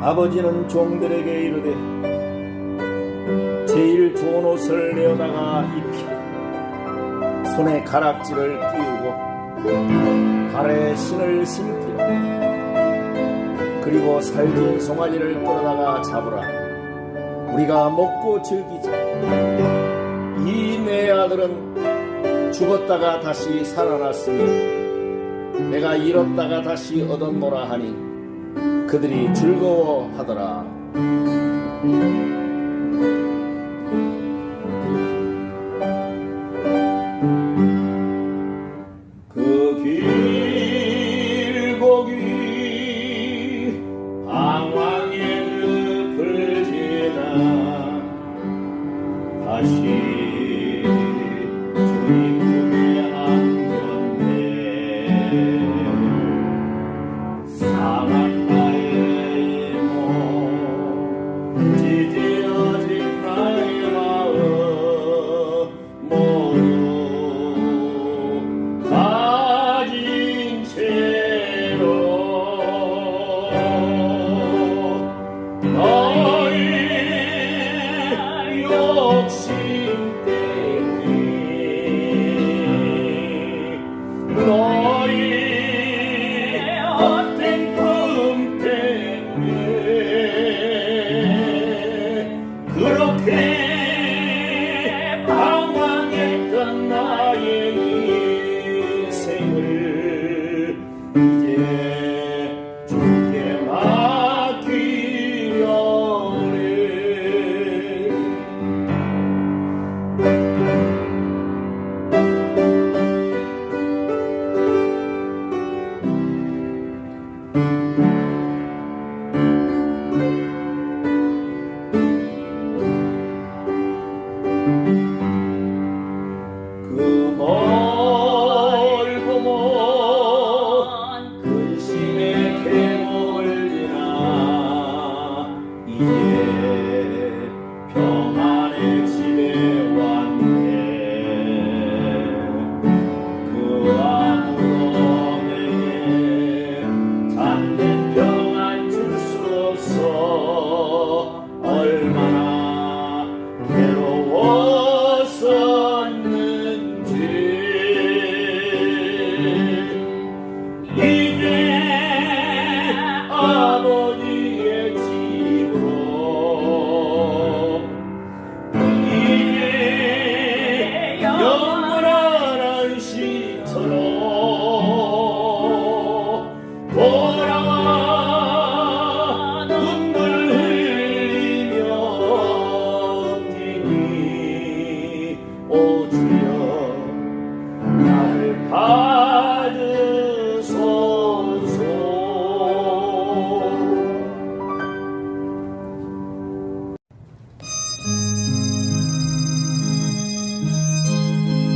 아버지는 종들에게 이르되 제일 좋은 옷을 내어다가 입히고 손에 가락지를 띄우고 발에 신을 신기라 그리고 살진 송아지를 끌어다가 잡으라. 우리가 먹고 즐기자. 이 내 아들은 죽었다가 다시 살아났으니 내가 잃었다가 다시 얻었노라 하니 그들이 즐거워하더라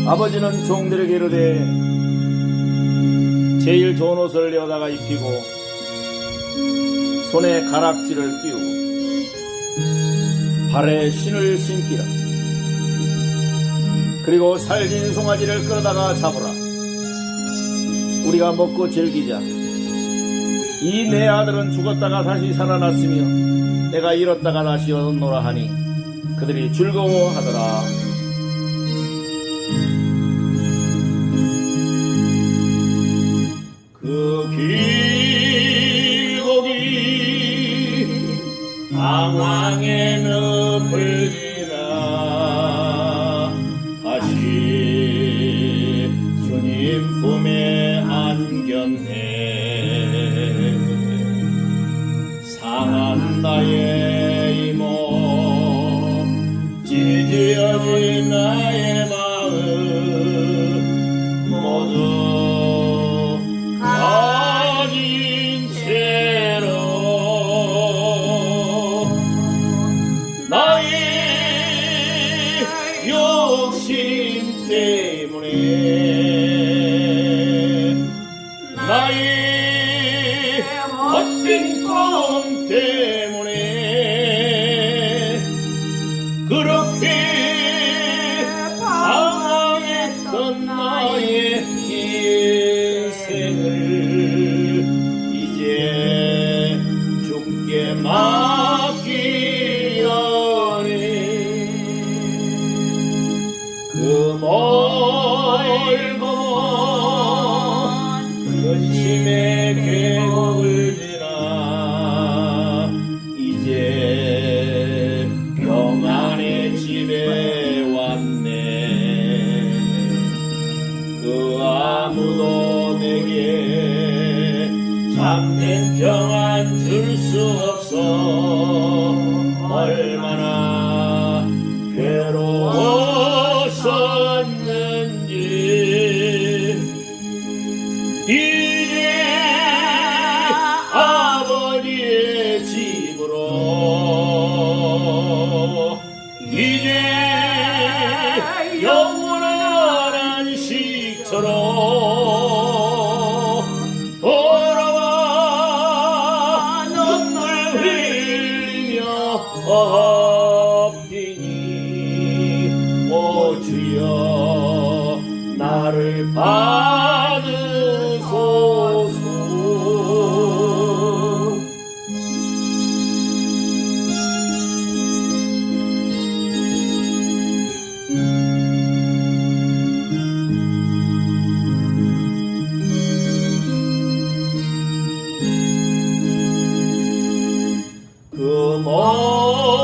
아버지는 종들에게 이르되 제일 좋은 옷을 내어다가 입히고 손에 가락지를 끼우고 발에 신을 신기라. 그리고 살진 송아지를 끌어다가 잡으라 우리가 먹고 즐기자. 이 내 아들은 죽었다가 다시 살아났으며 내가 잃었다가 다시 얻었노라 하니 그들이 즐거워하더라 찢어진 나의 마음 모두 가진 채로 나의 욕심 때문에 나의 헛된 꿈 때문에 그렇게 Himeke 이제 영원한 안식처럼 돌아와 눈물 흘리며 엎드니 오 주여 나를 봐 梦。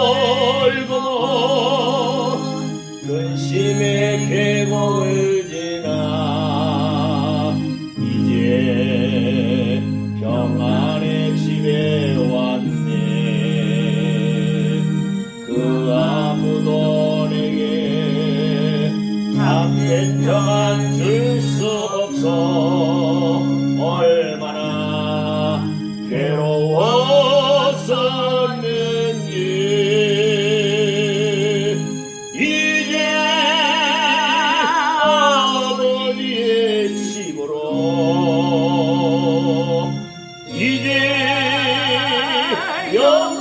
Your